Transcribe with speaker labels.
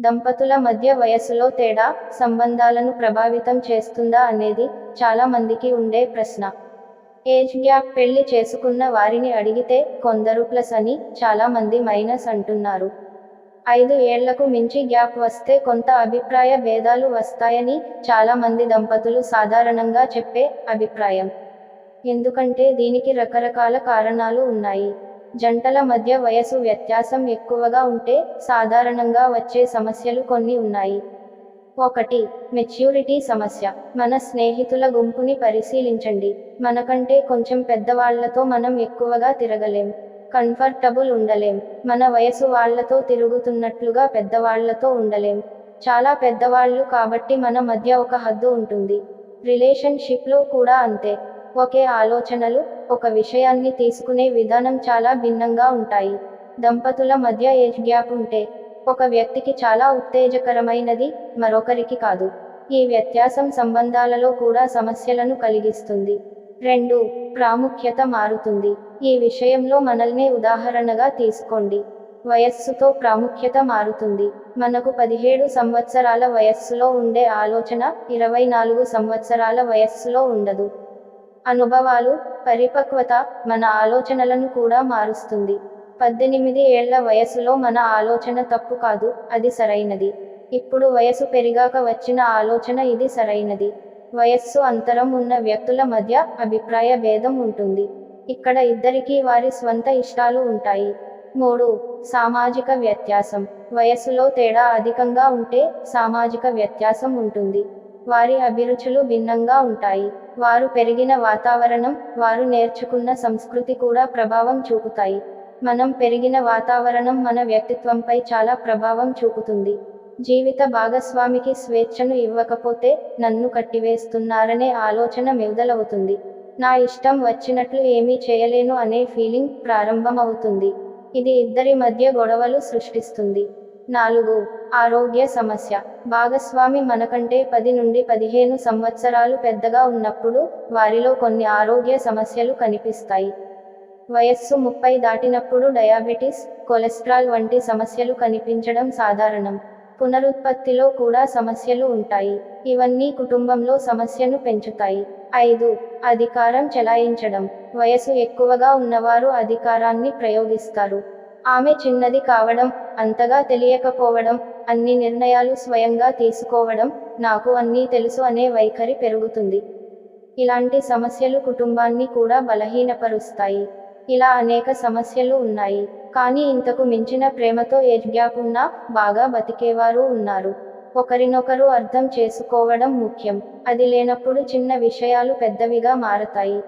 Speaker 1: దంపతుల మధ్య వయస్సులో తేడా సంబంధాలను ప్రభావితం చేస్తుందా అనేది చాలా మందికి ఉండే ప్రశ్న. ఏజ్ గ్యాప్ పెళ్ళి చేసుకున్న వారిని అడిగితే కొందరు ప్లస్ అని చాలా మంది మైనస్ అంటున్నారు. ఐదు ఏళ్ళకు మించి గ్యాప్ వస్తే కొంత అభిప్రాయ భేదాలు వస్తాయని చాలా మంది దంపతులు సాధారణంగా చెప్పే అభిప్రాయం. ఎందుకంటే దీనికి రకరకాల కారణాలు ఉన్నాయి. జంటల మధ్య వయసు వ్యత్యాసం ఎక్కువగా ఉంటే సాధారణంగా వచ్చే సమస్యలు కొన్ని ఉన్నాయి. ఒకటి మెచ్యూరిటీ సమస్య. మన స్నేహితుల గుంపుని పరిశీలించండి. మనకంటే కొంచెం పెద్దవాళ్ళతో మనం ఎక్కువగా తిరగలేం. కంఫర్టబుల్ ఉండలేం. మన వయసు వాళ్ళతో తిరుగుతున్నట్లుగా పెద్దవాళ్ళతో ఉండలేం. చాలా పెద్దవాళ్ళు కాబట్టి మన మధ్య ఒక హద్దు ఉంటుంది. రిలేషన్షిప్లో కూడా అంతే. ఒకే ఆలోచనలు ఒక విషయాన్ని తీసుకునే విధానం చాలా భిన్నంగా ఉంటాయి. దంపతుల మధ్య ఏజ్ గ్యాప్ ఉంటే ఒక వ్యక్తికి చాలా ఉత్తేజకరమైనది మరొకరికి కాదు. ఈ వ్యత్యాసం సంబంధాలలో కూడా సమస్యలను కలిగిస్తుంది. రెండు ప్రాముఖ్యత మారుతుంది. ఈ విషయంలో మనల్నే ఉదాహరణగా తీసుకోండి. వయస్సుతో ప్రాముఖ్యత మారుతుంది. మనకు పదిహేడు సంవత్సరాల వయస్సులో ఉండే ఆలోచన ఇరవై నాలుగు సంవత్సరాల వయస్సులో ఉండదు. అనుభవాలు పరిపక్వత మన ఆలోచనలను కూడా మారుస్తుంది. పద్దెనిమిది ఏళ్ళ వయసులో మన ఆలోచన తప్పు కాదు అది సరైనది. ఇప్పుడు వయసు పెరిగాక వచ్చిన ఆలోచన ఇది సరైనది. వయస్సు అంతరం ఉన్న వ్యక్తుల మధ్య అభిప్రాయ భేదం ఉంటుంది. ఇక్కడ ఇద్దరికీ వారి స్వంత ఇష్టాలు ఉంటాయి. మూడు సామాజిక వ్యత్యాసం. వయస్సులో తేడా అధికంగా ఉంటే సామాజిక వ్యత్యాసం ఉంటుంది. వారి అభిరుచులు భిన్నంగా ఉంటాయి. వారు పెరిగిన వాతావరణం వారు నేర్చుకున్న సంస్కృతి కూడా ప్రభావం చూపుతాయి. మనం పెరిగిన వాతావరణం మన వ్యక్తిత్వంపై చాలా ప్రభావం చూపుతుంది. జీవిత భాగస్వామికి స్వేచ్ఛను ఇవ్వకపోతే నన్ను కట్టివేస్తున్నారనే ఆలోచన మెదలవుతుంది. నా ఇష్టం వచ్చినట్లు ఏమీ చేయలేను అనే ఫీలింగ్ ప్రారంభమవుతుంది. ఇది ఇద్దరి మధ్య గొడవలు సృష్టిస్తుంది. నాలుగు. ఆరోగ్య సమస్య. భాగస్వామి మనకంటే పది నుండి పదిహేను సంవత్సరాలు పెద్దగా ఉన్నప్పుడు వారిలో కొన్ని ఆరోగ్య సమస్యలు కనిపిస్తాయి. వయస్సు ముప్పై దాటినప్పుడు డయాబెటిస్ కొలెస్ట్రాల్ వంటి సమస్యలు కనిపించడం సాధారణం. పునరుత్పత్తిలో కూడా సమస్యలు ఉంటాయి. ఇవన్నీ కుటుంబంలో సమస్యను పెంచుతాయి. ఐదు. అధికారం చెలాయించడం. వయసు ఎక్కువగా ఉన్నవారు అధికారాన్ని ప్రయోగిస్తారు. ఆమె చిన్నది కావడం అంతగా తెలియకపోవడం అన్ని నిర్ణయాలు స్వయంగా తీసుకోవడం నాకు అన్నీ తెలుసు అనే వైఖరి పెరుగుతుంది. ఇలాంటి సమస్యలు కుటుంబాన్ని కూడా బలహీనపరుస్తాయి. ఇలా అనేక సమస్యలు ఉన్నాయి. కానీ ఇంతకు మించిన ప్రేమతో ఏజ్ గ్యాప్ ఉన్నా బాగా బతికేవారు ఉన్నారు. ఒకరినొకరు అర్థం చేసుకోవడం ముఖ్యం. అది లేనప్పుడు చిన్న విషయాలు పెద్దవిగా మారతాయి.